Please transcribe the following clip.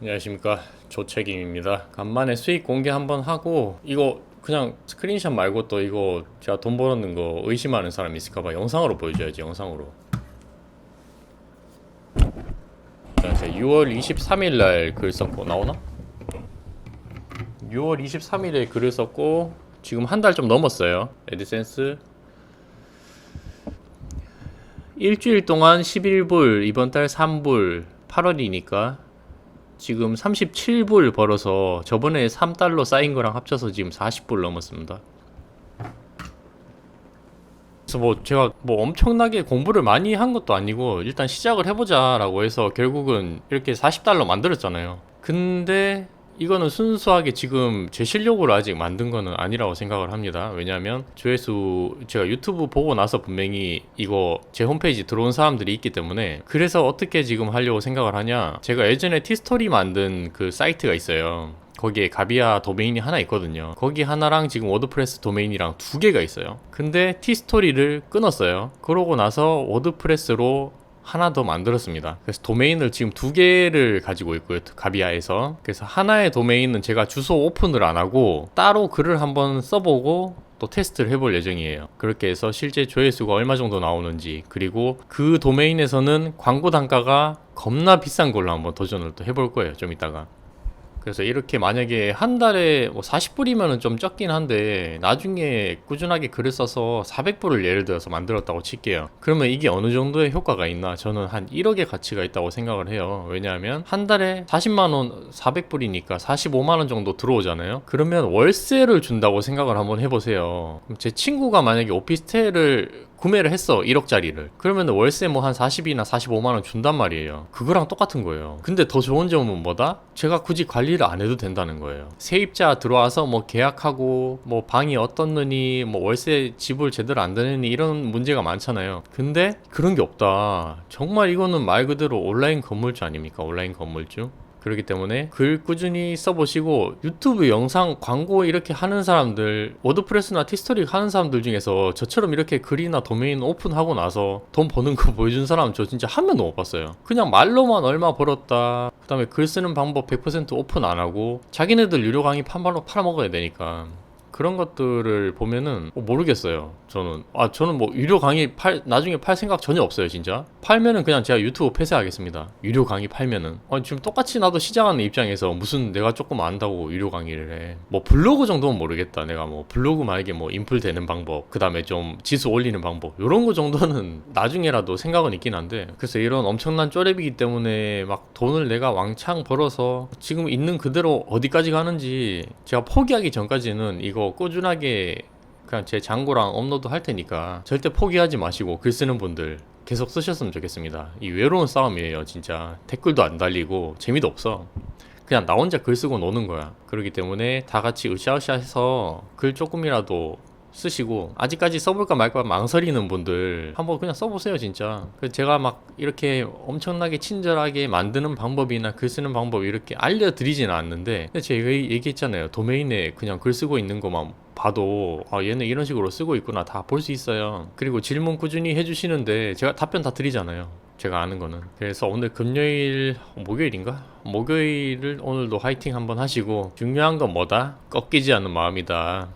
안녕하십니까 조책임입니다. 간만에 수익 공개 한번 하고 이거 그냥 스크린샷 말고 또 이거 제가 돈 벌었는 거 의심하는 사람 있을까봐 영상으로 보여줘야지 영상으로. 자, 제가 6월 23일 날 글 썼고 나오나? 6월 23일에 글을 썼고 지금 한 달 좀 넘었어요. 에드센스 일주일 동안 11불 이번 달 3불 8월이니까 지금 37불 벌어서 저번에 3달러 쌓인 거랑 합쳐서 지금 40불 넘었습니다. 그래서 뭐 제가 뭐 엄청나게 공부를 많이 한 것도 아니고 일단 시작을 해보자라고 해서 결국은 이렇게 40달러 만들었잖아요. 근데 이거는 순수하게 지금 제 실력으로 아직 만든 거는 아니라고 생각을 합니다. 왜냐하면 조회수 제가 유튜브 보고 나서 분명히 이거 제 홈페이지 들어온 사람들이 있기 때문에 그래서 어떻게 지금 하려고 생각을 하냐 제가 예전에 티스토리 만든 그 사이트가 있어요. 거기에 가비아 도메인이 하나 있거든요. 거기 하나랑 지금 워드프레스 도메인이랑 두 개가 있어요. 근데 티스토리를 끊었어요. 그러고 나서 워드프레스로 하나 더 만들었습니다. 그래서 도메인을 지금 두 개를 가지고 있고요. 가비아에서. 그래서 하나의 도메인은 제가 주소 오픈을 안 하고 따로 글을 한번 써보고 또 테스트를 해볼 예정이에요. 그렇게 해서 실제 조회수가 얼마 정도 나오는지 그리고 그 도메인에서는 광고 단가가 겁나 비싼 걸로 한번 도전을 또 해볼 거예요. 좀 이따가. 그래서 이렇게 만약에 한 달에 뭐 40불이면은 좀 적긴 한데 나중에 꾸준하게 글을 써서 400불을 예를 들어서 만들었다고 칠게요. 그러면 이게 어느 정도의 효과가 있나? 저는 한 1억의 가치가 있다고 생각을 해요. 왜냐하면 한 달에 40만 원 400불이니까 45만 원 정도 들어오잖아요. 그러면 월세를 준다고 생각을 한번 해보세요. 제 친구가 만약에 오피스텔을 구매를 했어 1억짜리를. 그러면 월세 뭐 한 40이나 45만 원 준단 말이에요. 그거랑 똑같은 거예요. 근데 더 좋은 점은 뭐다? 제가 굳이 관리를 안 해도 된다는 거예요. 세입자 들어와서 뭐 계약하고 뭐 방이 어떻느니 뭐 월세 지불 제대로 안 되느니 이런 문제가 많잖아요. 근데 그런 게 없다. 정말 이거는 말 그대로 온라인 건물주 아닙니까? 온라인 건물주 그렇기 때문에 글 꾸준히 써보시고 유튜브 영상 광고 이렇게 하는 사람들 워드프레스나 티스토리 하는 사람들 중에서 저처럼 이렇게 글이나 도메인 오픈하고 나서 돈 버는 거 보여준 사람 저 진짜 한 명도 못 봤어요. 그냥 말로만 얼마 벌었다. 그 다음에 글 쓰는 방법 100% 오픈 안 하고 자기네들 유료 강의 판발로 팔아먹어야 되니까 그런 것들을 보면은 뭐 모르겠어요. 저는 아 저는 뭐 유료 강의 팔 나중에 팔 생각 전혀 없어요, 진짜. 팔면은 그냥 제가 유튜브 폐쇄하겠습니다. 유료 강의 팔면은. 아 지금 똑같이 나도 시작하는 입장에서 무슨 내가 조금 안다고 유료 강의를 해. 뭐 블로그 정도는 모르겠다. 내가 뭐 블로그 만약에 뭐 인플 되는 방법, 그 다음에 좀 지수 올리는 방법. 요런 거 정도는 나중에라도 생각은 있긴 한데. 그래서 이런 엄청난 쪼렙이기 때문에 막 돈을 내가 왕창 벌어서 지금 있는 그대로 어디까지 가는지 제가 포기하기 전까지는 이거 꾸준하게 그냥 제 장고랑 업로드 할 테니까 절대 포기하지 마시고 글 쓰는 분들 계속 쓰셨으면 좋겠습니다. 이 외로운 싸움이에요, 진짜. 댓글도 안 달리고 재미도 없어. 그냥 나 혼자 글 쓰고 노는 거야. 그렇기 때문에 다 같이 으쌰으쌰 해서 글 조금이라도 쓰시고 아직까지 써볼까 말까 망설이는 분들 한번 그냥 써보세요 진짜. 그 제가 막 이렇게 엄청나게 친절하게 만드는 방법이나 글 쓰는 방법 이렇게 알려드리지는 않는데 제가 얘기했잖아요. 도메인에 그냥 글 쓰고 있는 것만 봐도 아 얘는 이런 식으로 쓰고 있구나 다 볼 수 있어요. 그리고 질문 꾸준히 해주시는데 제가 답변 다 드리잖아요 제가 아는 거는. 그래서 오늘 금요일 목요일인가? 목요일을 오늘도 화이팅 한번 하시고 중요한 건 뭐다? 꺾이지 않는 마음이다